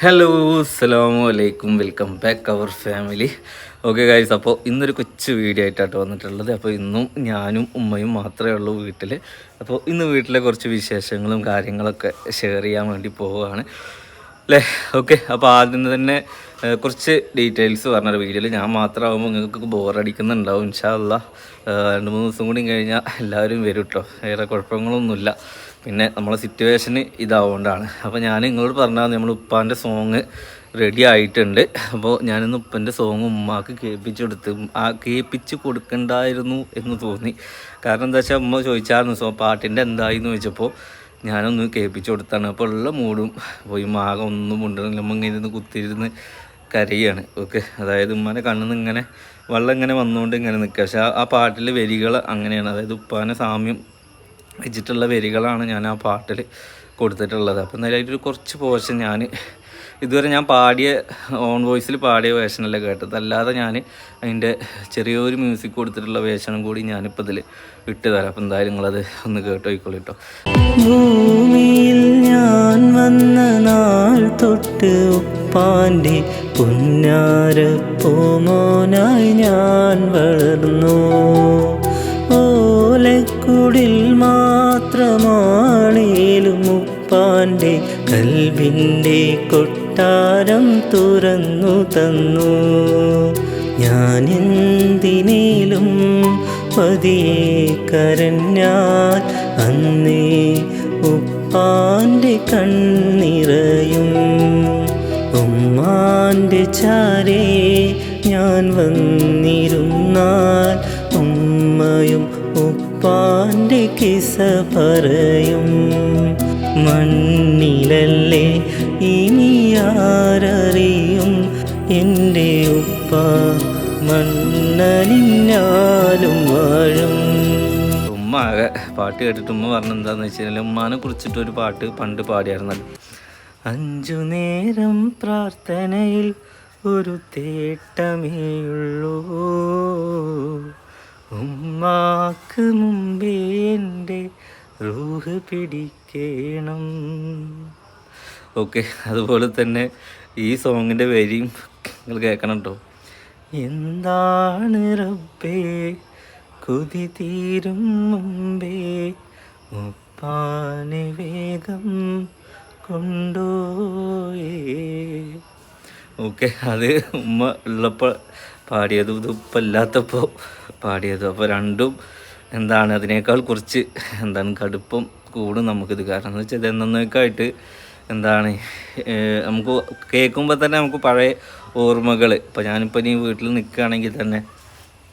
Hello അസ്സലാമു അലൈക്കും. Welcome back our family okay guys അപ്പോൾ ഇന്നൊരു കൊച്ചു വീഡിയോ ആയിട്ടാണ് വന്നിട്ടുള്ളത്. അപ്പോൾ ഇന്നും ഞാനും ഉമ്മയും മാത്രമേ ഉള്ളൂ വീട്ടിൽ അപ്പോൾ ഇന്ന് വീട്ടിലെ കുറച്ച് വിശേഷങ്ങളും കാര്യങ്ങളൊക്കെ ഷെയർ ചെയ്യാൻ വേണ്ടി പോവുകയാണ്. അല്ലേ ഓക്കെ അപ്പോൾ ആദ്യം തന്നെ കുറച്ച് ഡീറ്റെയിൽസ് പറഞ്ഞൊരു വീഡിയോയിൽ ഞാൻ മാത്രമാകുമ്പോൾ നിങ്ങൾക്ക് ബോറടിക്കുന്നുണ്ടാവും ഇൻഷാല്ല രണ്ട് മൂന്ന് ദിവസം കൂടി കഴിഞ്ഞാൽ എല്ലാവരും വരും കേട്ടോ വേറെ കുഴപ്പങ്ങളൊന്നുമില്ല. പിന്നെ നമ്മളെ സിറ്റുവേഷന് ഇതാവുകൊണ്ടാണ് അപ്പോൾ ഞാൻ നിങ്ങളോട് പറഞ്ഞാൽ നമ്മൾ ഉപ്പാന്റെ സോങ് റെഡി ആയിട്ടുണ്ട്. അപ്പോൾ ഞാനിന്ന് ഉപ്പന്റെ സോങ് ഉമ്മാക്ക് കേൾപ്പിച്ചു കൊടുത്ത് ആ കേൾപ്പിച്ച് കൊടുക്കണ്ടായിരുന്നു എന്ന് തോന്നി. കാരണം എന്താ വെച്ചാൽ ഉമ്മ ചോദിച്ചായിരുന്നു സോ പാട്ടിന്റെ എന്തായി? എന്ന് ചോദിച്ചപ്പോൾ ഞാനൊന്ന് കേൾപ്പിച്ചു കൊടുത്താണ്. അപ്പോൾ ഉള്ള മൂടും പോയി മാകം ഒന്നും ഉണ്ടെങ്കിൽ ഉമ്മ ഇങ്ങനെ ഇരുന്ന് കുത്തിയിരുന്ന് കരയാണ്. ഓക്കെ? അതായത് ഉമ്മാനെ കണ്ണിൽ ഇങ്ങനെ വെള്ളം ഇങ്ങനെ വന്നുകൊണ്ട് ഇങ്ങനെ നിൽക്കുക പക്ഷേ ആ പാട്ടിലെ വരികൾ അങ്ങനെയാണ്. അതായത് ഉപ്പാനെ സാമ്യം വെച്ചിട്ടുള്ള വരികളാണ് ഞാൻ ആ പാട്ടിൽ കൊടുത്തിട്ടുള്ളത്. അപ്പോൾ എന്തായാലും അതിലൊരു കുറച്ച് പോർഷൻ ഞാൻ ഇതുവരെ ഞാൻ പാടിയ ഓൺ വോയിസിൽ പാടിയ വേഷനല്ല കേട്ടത്. അല്ലാതെ ഞാൻ അതിന്റെ ചെറിയൊരു മ്യൂസിക് കൊടുത്തിട്ടുള്ള വേഷനും കൂടി ഞാനിപ്പോൾ ഇതിൽ ഇട്ട് തരാം. അപ്പം എന്തായാലും നിങ്ങളത് ഒന്ന് കേട്ടോയിക്കോളൂ കേട്ടോ ഭൂമിയിൽ ഞാൻ വന്ന നാൾ തൊട്ട് ഉപ്പാന്റെ പുന്നാര പോമോനായി ഞാൻ വളർന്നു. ഓലക്കുടിൽ മാത്രമാണേലും ഉപ്പാന്റെ കൽവിന്റെ കൊട്ടാരം തുറന്നു തന്നു. ഞാൻ എന്തിനേലും പതിയെ കരഞ്ഞാൽ അന്നേ ഉപ്പാന്റെ കണ്ണിറയും. ഉമ്മാന്റെ ചാരേ ഞാൻ വന്നിരുന്നാൽ ഉമ്മയും കിസ പറയും മണ്ണിലല്ലേ ഇനി ആരറിയും? എന്റെ ഉപ്പ മണ്ണലിഞ്ഞാലും വാഴും. ഉമ്മ പാട്ട് കേട്ടിട്ട് ഉമ്മ പറഞ്ഞ എന്താന്ന് വെച്ച് കഴിഞ്ഞാൽ ഉമ്മാനെ കുറിച്ചിട്ടൊരു പാട്ട് പണ്ട് പാടിയായിരുന്നത് അഞ്ചു നേരം പ്രാർത്ഥനയിൽ ഒരു തേട്ടമേയുള്ളൂ. ഉമ്മാക്ക് മുമ്പേ എന്റെ റൂഹ് പിടിക്കണം. ഓക്കെ അതുപോലെ തന്നെ ഈ സോങ്ങിന്റെ വരിയും നിങ്ങൾ കേൾക്കണം കേട്ടോ എന്താണ് റബ്ബേ കൊതി തീരും മുമ്പേ ഉപ്പാനെ വേഗം കൊണ്ടോയേ ഓക്കെ അത് ഉമ്മ ഉള്ളപ്പോൾ പാടിയതും ഇതിപ്പോൾ ഇല്ലാത്തപ്പോൾ പാടിയതും. അപ്പോൾ രണ്ടും എന്താണ് അതിനേക്കാൾ കുറച്ച് എന്താണ് കടുപ്പം കൂടും നമുക്കിത്. കാരണം എന്ന് വെച്ചാൽ ഇത് എന്നേക്കായിട്ട് എന്താണ് നമുക്ക് കേൾക്കുമ്പോൾ തന്നെ നമുക്ക് പഴയ ഓർമ്മകൾ ഇപ്പോൾ ഞാനിപ്പോൾ ഇനി വീട്ടിൽ നിൽക്കുകയാണെങ്കിൽ തന്നെ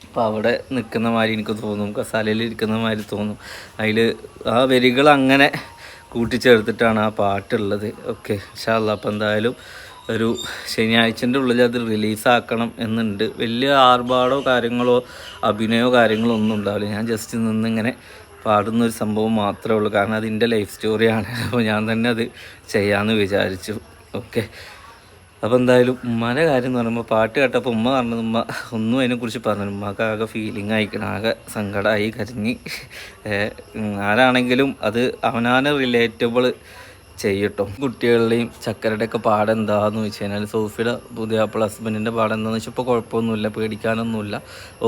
അപ്പോൾ അവിടെ നിൽക്കുന്ന മാതിരി എനിക്ക് തോന്നും. കസാലയിൽ ഇരിക്കുന്ന മാതിരി തോന്നും. അതിൽ ആ വരികൾ അങ്ങനെ കൂട്ടിച്ചേർത്തിട്ടാണ് ആ പാട്ടുള്ളത്. ഓക്കെ ഇൻഷാല്ല അപ്പോൾ എന്തായാലും ഒരു ശനിയാഴ്ചന്റെ ഉള്ളിൽ അത് റിലീസാക്കണം എന്നുണ്ട്. വലിയ ആർഭാടോ കാര്യങ്ങളോ അഭിനയോ കാര്യങ്ങളോ ഒന്നും ഉണ്ടാവില്ല. ഞാൻ ജസ്റ്റ് നിന്നിങ്ങനെ പാടുന്ന ഒരു സംഭവം മാത്രമേ ഉള്ളൂ. കാരണം അതിന്റെ ലൈഫ് സ്റ്റോറിയാണ് അപ്പോൾ ഞാൻ തന്നെ അത് ചെയ്യാമെന്ന് വിചാരിച്ചു. ഓക്കെ അപ്പോൾ എന്തായാലും ഉമ്മാന്റെ കാര്യം എന്ന് പറയുമ്പോൾ പാട്ട് കേട്ടപ്പോൾ ഉമ്മ പറഞ്ഞത് ഉമ്മ ഒന്നും അതിനെക്കുറിച്ച് പറഞ്ഞു ഉമ്മക്ക് ആകെ ഫീലിംഗ് ആയിക്കണം. ആകെ സങ്കടമായി കരഞ്ഞ്. ആരാണെങ്കിലും അത് അവനാണ് റിലേറ്റബിൾ ചെയ്യട്ടോ. കുട്ടികളുടെയും ചക്കരയുടെ ഒക്കെ പാടം എന്താന്ന് വെച്ച് കഴിഞ്ഞാൽ സോഫിയുടെ പുതിയ അപ്പോൾ ഹസ്ബൻഡിന്റെ പാടം എന്താണെന്ന് വെച്ചാൽ ഇപ്പോൾ കുഴപ്പമൊന്നുമില്ല പേടിക്കാനൊന്നുമില്ല.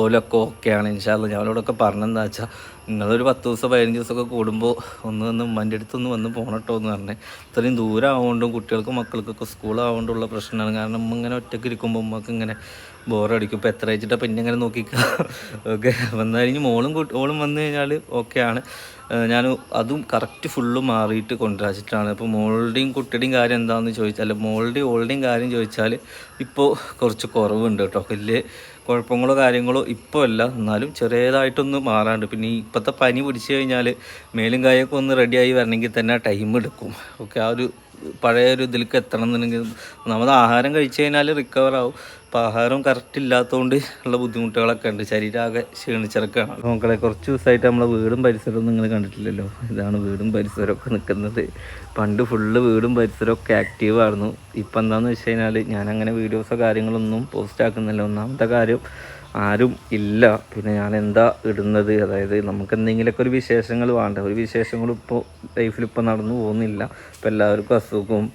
ഓലൊക്കെ ഓക്കെയാണ് ഇൻഷാല്ല ഞാനോടൊക്കെ പറഞ്ഞെന്താ വെച്ചാൽ നിങ്ങളൊരു പത്ത് ദിവസം പതിനഞ്ച് ദിവസമൊക്കെ കൂടുമ്പോൾ ഒന്ന് വന്ന് ഉമ്മന്റെ അടുത്തൊന്ന് വന്ന് പോകണട്ടോ എന്ന് പറഞ്ഞേ. ഇത്രയും ദൂരം ആവുകൊണ്ടും കുട്ടികൾക്കും മക്കൾക്കൊക്കെ സ്കൂളാവുകൊണ്ടുള്ള പ്രശ്നമാണ്. കാരണം ഇങ്ങനെ ഒറ്റയ്ക്ക് ഇരിക്കുമ്പോൾ ഉമ്മക്ക് ഇങ്ങനെ ബോറടിക്കും. ഇപ്പോൾ എത്ര വെച്ചിട്ടാണ് ഇനി ഇങ്ങനെ നോക്കിക്കുക ഓക്കെ ഇനി മോളും ഓളും വന്നു കഴിഞ്ഞാൽ ഓക്കെയാണ് ഞാൻ അതും കറക്റ്റ് ഫുള്ള് മാറിയിട്ട് കൊണ്ടുവച്ചിട്ടാണ്. അപ്പോൾ മോളുടെയും കുട്ടിയുടെയും കാര്യം എന്താണെന്ന് ചോദിച്ചാൽ മോളുടെയും ഓളുടെയും കാര്യം ചോദിച്ചാൽ ഇപ്പോൾ കുറച്ച് കുറവുണ്ട് കേട്ടോ. വലിയ കുഴപ്പങ്ങളോ കാര്യങ്ങളോ ഇപ്പോൾ അല്ല. എന്നാലും ചെറിയതായിട്ടൊന്ന് മാറാണ്ട് പിന്നെ ഇപ്പോഴത്തെ പനി പിടിച്ചു കഴിഞ്ഞാൽ മേലും കായൊക്കെ ഒന്ന് റെഡിയായി വരണമെങ്കിൽ തന്നെ ടൈം എടുക്കും. ഓക്കെ ആ ഒരു പഴയ ഒരു ഇതിലേക്ക് എത്തണം എന്നുണ്ടെങ്കിൽ നമ്മൾ ആഹാരം കഴിച്ചു കഴിഞ്ഞാൽ റിക്കവർ ആവും. അപ്പോൾ ആഹാരം കറക്റ്റ് ഇല്ലാത്തതുകൊണ്ട് ഉള്ള ബുദ്ധിമുട്ടുകളൊക്കെ ഉണ്ട്. ശരീരം ആകെ ക്ഷീണിച്ചിറക്കാണ്. മക്കളെ കുറച്ച് ദിവസമായിട്ട് നമ്മളെ വീടും പരിസരവും നിങ്ങൾ കണ്ടിട്ടില്ലല്ലോ. ഇതാണ് വീടും പരിസരമൊക്കെ നിൽക്കുന്നത്. പണ്ട് ഫുള്ള് വീടും പരിസരമൊക്കെ ആക്റ്റീവ് ആയിരുന്നു. ഇപ്പം എന്താണെന്ന് വെച്ച് കഴിഞ്ഞാൽ ഞാൻ അങ്ങനെ വീഡിയോസോ കാര്യങ്ങളൊന്നും പോസ്റ്റ് ആക്കുന്നില്ല. ഒന്നാമത്തെ കാര്യം ആരും ഇല്ല. പിന്നെ ഞാൻ എന്താ ഇടുന്നത്? അതായത് നമുക്ക് എന്തെങ്കിലുമൊക്കെ ഒരു വിശേഷങ്ങൾ വേണ്ട? ഒരു വിശേഷങ്ങളും ഇപ്പോൾ ലൈഫിൽ ഇപ്പോൾ നടന്നു പോകുന്നില്ല. ഇപ്പോൾ എല്ലാവർക്കും അസുഖവും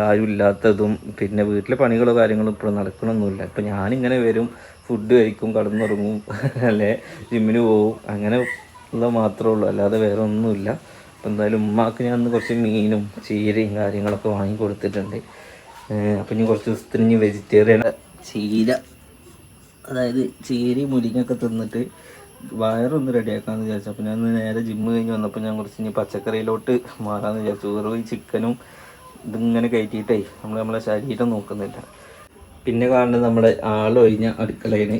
ആരും ഇല്ലാത്തതും പിന്നെ വീട്ടിലെ പണികളോ കാര്യങ്ങളോ ഇപ്പോഴും നടക്കണമൊന്നുമില്ല ഇപ്പം ഞാനിങ്ങനെ വരും ഫുഡ് കഴിക്കും കടന്നുറങ്ങും അല്ലേ? ജിമ്മിന് പോവും അങ്ങനെ ഉള്ള മാത്രമേ ഉള്ളൂ. അല്ലാതെ വേറെ ഒന്നുമില്ല. അപ്പം എന്തായാലും ഉമ്മാക്ക് ഞാൻ കുറച്ച് മീനും ചീരയും കാര്യങ്ങളൊക്കെ വാങ്ങി കൊടുത്തിട്ടുണ്ട്. അപ്പം ഇനി കുറച്ച് ദിവസത്തിന് ഇനി വെജിറ്റേറിയൻ ചീര അതായത് ചീരയും മുരിങ്ങൊക്കെ തിന്നിട്ട് വയറൊന്ന് റെഡിയാക്കാമെന്ന് വിചാരിച്ചു. അപ്പോൾ ഞാൻ നേരെ ജിമ്മ് കഴിഞ്ഞ് വന്നപ്പോൾ ഞാൻ കുറച്ച് ഇനി പച്ചക്കറിയിലോട്ട് മാറാമെന്ന് വിചാരിച്ചു. വെറും ചിക്കനും ഇതിങ്ങനെ കയറ്റിയിട്ടേ നമ്മൾ നമ്മളെ ശരീരം നോക്കുന്നില്ല. പിന്നെ കാണുന്നത് നമ്മുടെ ആളൊഴിഞ്ഞ അടുക്കളയിൽ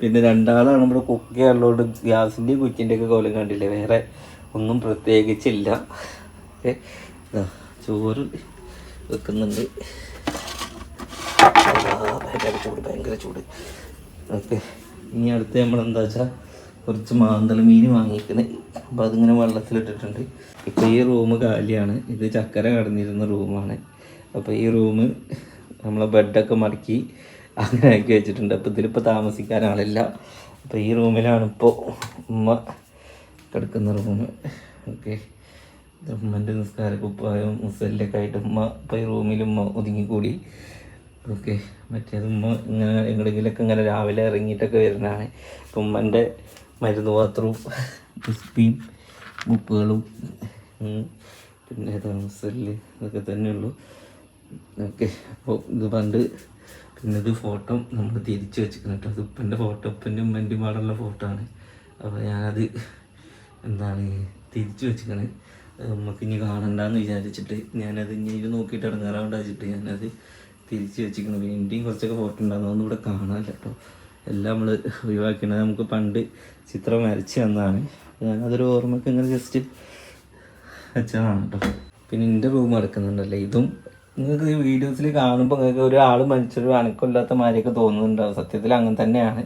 പിന്നെ രണ്ടാളാണ് നമ്മുടെ കുക്ക് ചെയ്യാനുള്ളത് ഗ്യാസിന്റെയും കുക്കിന്റെ ഒക്കെ കോലം കണ്ടില്ലേ? വേറെ ഒന്നും പ്രത്യേകിച്ചില്ല. ഓക്കെ ചോറ് വെക്കുന്നുണ്ട്. ഭയങ്കര ചൂട് ഭയങ്കര ചൂട്. ഓക്കെ ഇനി അടുത്ത് നമ്മളെന്താ വെച്ചാൽ കുറച്ച് മാന്തൽ മീൻ വാങ്ങിക്കുന്നത് അപ്പോൾ അതിങ്ങനെ വെള്ളത്തിലിട്ടിട്ടുണ്ട്. ഇപ്പോൾ ഈ റൂം കാലിയാണ്. ഇത് ചക്കര കടന്നിരുന്ന റൂമാണ്. അപ്പോൾ ഈ റൂം നമ്മളെ ബെഡൊക്കെ മടക്കി അങ്ങനെ ആക്കി വെച്ചിട്ടുണ്ട്. അപ്പോൾ ഇതിലിപ്പോൾ താമസിക്കാൻ ആളില്ല. അപ്പോൾ ഈ റൂമിലാണ് ഇപ്പോൾ ഉമ്മ കിടക്കുന്ന റൂം ഓക്കെ. ഉമ്മന്റെ നിസ്കാര കുപ്പായം മുസല്ലൊക്കെ ആയിട്ട് ഉമ്മ ഇപ്പോൾ ഈ റൂമിൽ ഉമ്മ ഒതുങ്ങിക്കൂടി. ഓക്കെ. മറ്റേത് ഉമ്മ ഇങ്ങനെ എങ്ങനെയെങ്കിലൊക്കെ ഇങ്ങനെ രാവിലെ ഇറങ്ങിയിട്ടൊക്കെ വരുന്നതാണ്. ഇപ്പം ഉമ്മന്റെ മരുന്ന് പാത്രവും ക്രിസ്പിയും ഉപ്പുകളും. പിന്നെ താമസൽ ഇതൊക്കെ തന്നെയുള്ളൂ ഓക്കെ അപ്പോൾ ഇത് പണ്ട് പിന്നെ ഇത് ഫോട്ടോ നമ്മൾ തിരിച്ചു വെച്ചിരിക്കുന്നു കേട്ടോ. അത് ഉപ്പന്റെ ഫോട്ടോ ഉപ്പന്റെ ഉമ്മന്റെ പാടുള്ള ഫോട്ടോ ആണ്. അപ്പോൾ ഞാനത് എന്താണ് തിരിച്ചു വെച്ചിരിക്കണേ. നമുക്ക് ഇനി കാണണ്ടെന്ന് വിചാരിച്ചിട്ട് ഞാനത് ഇനി ഇത് നോക്കിയിട്ട് ഇടങ്ങാറാണ്ട് വെച്ചിട്ട് ഞാനത് തിരിച്ചു വെച്ചിരിക്കണം. എന്റെയും കുറച്ചൊക്കെ ഫോട്ടോ ഉണ്ടാകുന്നു അതൊന്നും ഇവിടെ കാണാനില്ല കേട്ടോ. എല്ലാം നമ്മൾ ഒഴിവാക്കിയത് നമുക്ക് പണ്ട് ചിത്രം വരച്ച് തന്നതാണ്. ഞാനതൊരു ഓർമ്മയ്ക്ക് ഇങ്ങനെ ജസ്റ്റ് വെച്ചതാണ് കേട്ടോ പിന്നെ എന്റെ റൂം അടക്കുന്നുണ്ടല്ലേ ഇതും നിങ്ങൾക്ക് ഈ വീഡിയോസിൽ കാണുമ്പോൾ നിങ്ങൾക്ക് ഒരാൾ മനുഷ്യരും അനക്കമില്ലാത്ത മാതിരിയൊക്കെ തോന്നുന്നുണ്ടാവും. സത്യത്തിൽ അങ്ങനെ തന്നെയാണ്.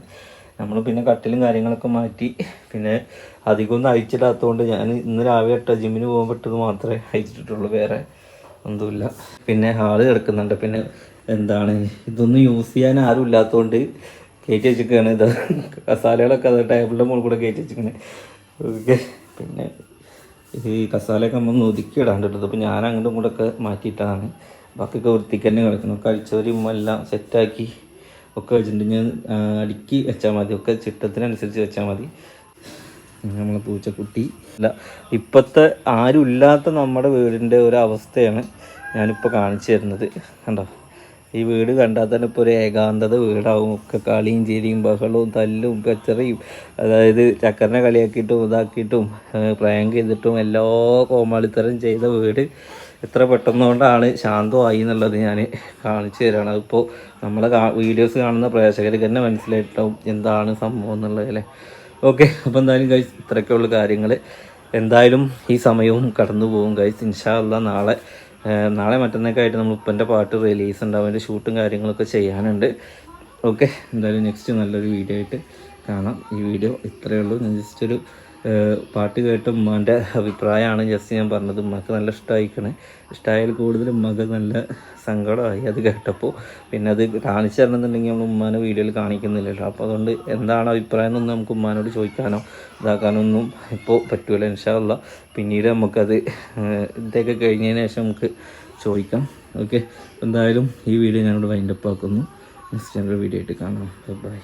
നമ്മൾ പിന്നെ കട്ടിലും കാര്യങ്ങളൊക്കെ മാറ്റി പിന്നെ അധികമൊന്നും അയച്ചിടാത്തതുകൊണ്ട് ഞാൻ ഇന്ന് രാവിലെ ഇട്ട ജിമ്മിന് പോകാൻ പറ്റുന്നത് മാത്രമേ അയച്ചിട്ടുള്ളൂ. വേറെ ഒന്നുമില്ല. പിന്നെ ഹാൾ കിടക്കുന്നുണ്ട്. പിന്നെ എന്താണ്? ഇതൊന്നും യൂസ് ചെയ്യാൻ ആരും ഇല്ലാത്തതുകൊണ്ട് കയറ്റി വെച്ചിരിക്കുകയാണ്. ഇത് കസാലകളൊക്കെ അത് ടേബിളിന്റെ മുകളിൽ കൂടെ കയറ്റി വെച്ചിരിക്കുന്നത് ഓക്കെ. പിന്നെ ഈ കസാലയൊക്കെ നമ്മൾ ഒതുക്കി ഇടാണ്ടിട്ടത് അപ്പോൾ ഞാൻ അങ്ങോട്ടും ഇങ്ങോട്ടൊക്കെ മാറ്റിയിട്ടാണ് ബാക്കിയൊക്കെ വൃത്തിക്ക് തന്നെ കിടക്കണം കഴിച്ചവരും എല്ലാം സെറ്റാക്കി ഒക്കെ വെച്ചിട്ടുണ്ട്. ഞാൻ അടുക്കി വെച്ചാൽ മതി. ഒക്കെ ചിട്ടത്തിനനുസരിച്ച് വെച്ചാൽ മതി. നമ്മളെ പൂച്ചക്കുട്ടി. അല്ല ഇപ്പോഴത്തെ ആരും ഇല്ലാത്ത നമ്മുടെ വീടിന്റെ ഒരു അവസ്ഥയാണ് ഞാനിപ്പോൾ കാണിച്ചു തരുന്നത്. കണ്ടോ? ഈ വീട് കണ്ടാൽ തന്നെ ഇപ്പോൾ ഒരു ഏകാന്തത വീടാവും. ഒക്കെ കളിയും ചിരിയും ബഹളവും തല്ലും കച്ചറിയും അതായത് ചക്കറിനെ കളിയാക്കിയിട്ടും ഇതാക്കിയിട്ടും പ്രാങ്ക് ചെയ്തിട്ടും എല്ലാ കോമാളിത്തരം ചെയ്ത വീട് എത്ര പെട്ടെന്നുകൊണ്ടാണ് ശാന്തമായി എന്നുള്ളത് ഞാൻ കാണിച്ചു തരാണ്. അതിപ്പോൾ നമ്മളെ വീഡിയോസ് കാണുന്ന പ്രേക്ഷകർക്ക് തന്നെ മനസ്സിലായിട്ടുണ്ടാവും എന്താണ് സംഭവം എന്നുള്ളത് അല്ലേ? ഓക്കെ അപ്പോൾ എന്തായാലും കഴിച്ച് ഇത്രയൊക്കെയുള്ള കാര്യങ്ങൾ. എന്തായാലും ഈ സമയവും കടന്നു പോകും കഴിച്ച് ഇൻഷാല്ല നാളെ നാളെ മറ്റന്നേക്കായിട്ട് നമ്മൾ ഉപ്പന്റെ പാട്ട് റിലീസ് ഉണ്ടാവും. അതിന്റെ ഷൂട്ടും കാര്യങ്ങളൊക്കെ ചെയ്യാനുണ്ട്. ഓക്കെ എന്തായാലും നെക്സ്റ്റ് നല്ലൊരു വീഡിയോ ആയിട്ട് കാണാം. ഈ വീഡിയോ ഇത്രയേ ഉള്ളൂ. ഞാൻ ജസ്റ്റ് ഒരു പാട്ട് കേട്ട് ഉമ്മാന്റെ അഭിപ്രായമാണ് ജസ്റ്റ് ഞാൻ പറഞ്ഞത്. ഉമ്മക്ക് നല്ല ഇഷ്ടമായിക്കണേ ഇഷ്ടമായാൽ കൂടുതൽ ഉമ്മക്ക് നല്ല സങ്കടമായി അത് കേട്ടപ്പോൾ പിന്നെ അത് കാണിച്ചു തരണമെന്നുണ്ടെങ്കിൽ നമ്മൾ ഉമ്മാനെ വീഡിയോയിൽ കാണിക്കുന്നില്ലല്ലോ അപ്പോൾ അതുകൊണ്ട് എന്താണ് അഭിപ്രായം എന്നൊന്നും നമുക്ക് ഉമ്മാനോട് ചോദിക്കാനോ ഇതാക്കാനോ ഒന്നും ഇപ്പോൾ പറ്റൂല ഇൻഷാല്ല പിന്നീട് നമുക്കത് ഇതൊക്കെ കഴിഞ്ഞതിന് ശേഷം നമുക്ക് ചോദിക്കാം. ഓക്കെ? എന്തായാലും ഈ വീഡിയോ ഞാനിവിടെ വൈൻഡപ്പ് ആക്കുന്നു നെക്സ്റ്റ് വീഡിയോ ആയിട്ട് കാണാം. ബൈ.